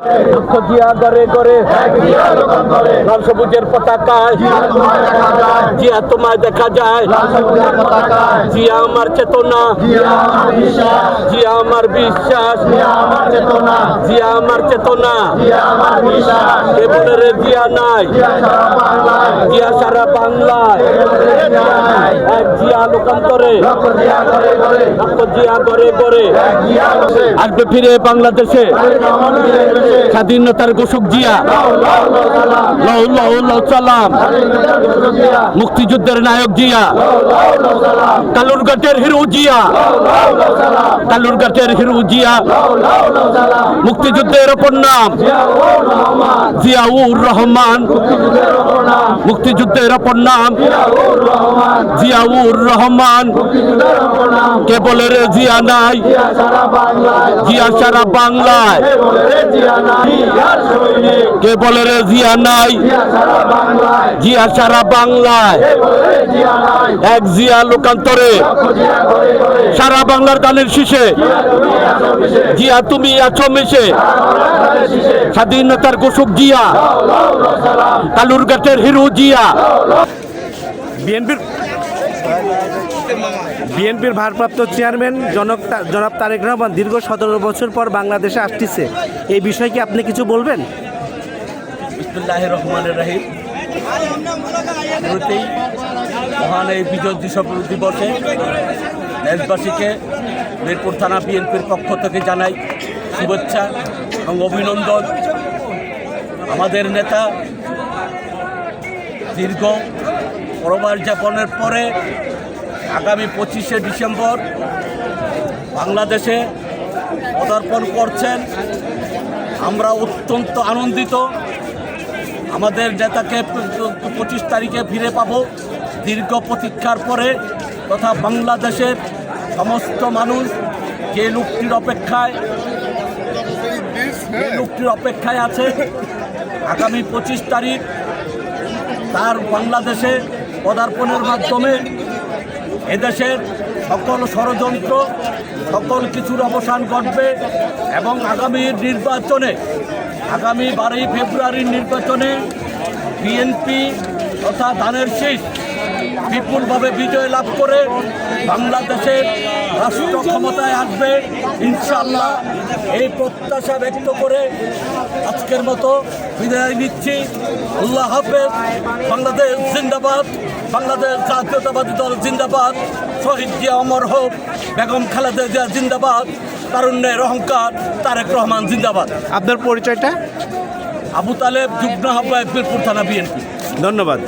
লক্ষ জিয়া গড়ে এক লাল সবুজের পতাকায় জিয়া তোমায় দেখা যায়। জিয়া দেখা আমার চেতনা। জিয়া আমার বিশ্বাস। জিয়া আমার চেতনা। জিয়া আমার চেতনা জিয়া আমার বিশ্বাস কে বলে রে জিয়া নাই। জিয়া সারা বাংলায়। জিয়া জিয়া লোকান্তরে গড়ে গড়ে আসবে ফিরে বাংলাদেশে। স্বাধীনতার ঘোষক জিয়া। সালাম। মুক্তিযুদ্ধের নায়ক জিয়া। কালুরঘাটের হিরো জিয়া। লাউ লাউ সালাম জিয়া। মুক্তিযুদ্ধের অপর নাম। জিয়াউর রহমান। মুক্তিযুদ্ধের অপর নাম। জিয়াউর রহমান। জিয়াউর রহমান মুক্তিযুদ্ধের অপর নাম কে বলে রে জিয়া নাই। জিয়া সারা বাংলায়। জিয়া সারা বাংলায় এ রে জিয়া নাই। জিয়া সারা বাংলায়। এক জিয়া লোকান্তরে। সারা বাংলার গানের শীষে মিশে। জিয়া তুমি আছো মিশে। স্বাধীনতার ঘোষক জিয়া। কালুরঘাটের হিরো জিয়া। বিএনপির বিএনপির ভারপ্রাপ্ত চেয়ারম্যান জনক জনাব তারেক রহমান দীর্ঘ সতেরো বছর পর বাংলাদেশে আসতেছে। এই বিষয়ে কি আপনি কিছু বলবেন? রহমানের রাহিম। মহান এই বিজয় দিবসে দেশবাসীকে মিরপুর থানা বিএনপির পক্ষ থেকে জানাই শুভেচ্ছা এবং অভিনন্দন। আমাদের নেতা দীর্ঘ পরবার যাপনের পরে আগামী পঁচিশে ডিসেম্বর বাংলাদেশে পদার্পণ করছেন। আমরা অত্যন্ত আনন্দিত। আমাদের নেতাকে পঁচিশ তারিখে ফিরে পাবো। দীর্ঘ প্রতীক্ষার পরে তথা বাংলাদেশের সমস্ত মানুষ যে লোকটির অপেক্ষায় লোকটির অপেক্ষায় আছে, আগামী পঁচিশ তারিখ তার বাংলাদেশে পদার্পণের মাধ্যমে এদেশের সকল ষড়যন্ত্র, সকল কিছুর অবসান ঘটবে এবং আগামী নির্বাচনে, আগামী বারোই ফেব্রুয়ারির নির্বাচনে বিএনপি তথা ধানের শীষ বিপুলভাবে বিজয় লাভ করে বাংলাদেশের রাষ্ট্র ক্ষমতায় আসবে। ইনশাল্লাহ এই প্রত্যাশা ব্যক্ত করে আজকের মতো বিদায় নিচ্ছি। আল্লাহ হাফেজ। বাংলাদেশ জিন্দাবাদ। বাংলাদেশ জাতীয়তাবাদী দল জিন্দাবাদ। শহীদ জিয়া অমর হোক বেগম খালেদা জিয়া জিন্দাবাদ। তারুণ্যের অহংকার তারেক রহমান জিন্দাবাদ। আপনার পরিচয়টা? আবু তালেব যুগ্ম আহ্বায়ক বীরপুর থানা বিএনপি। ধন্যবাদ।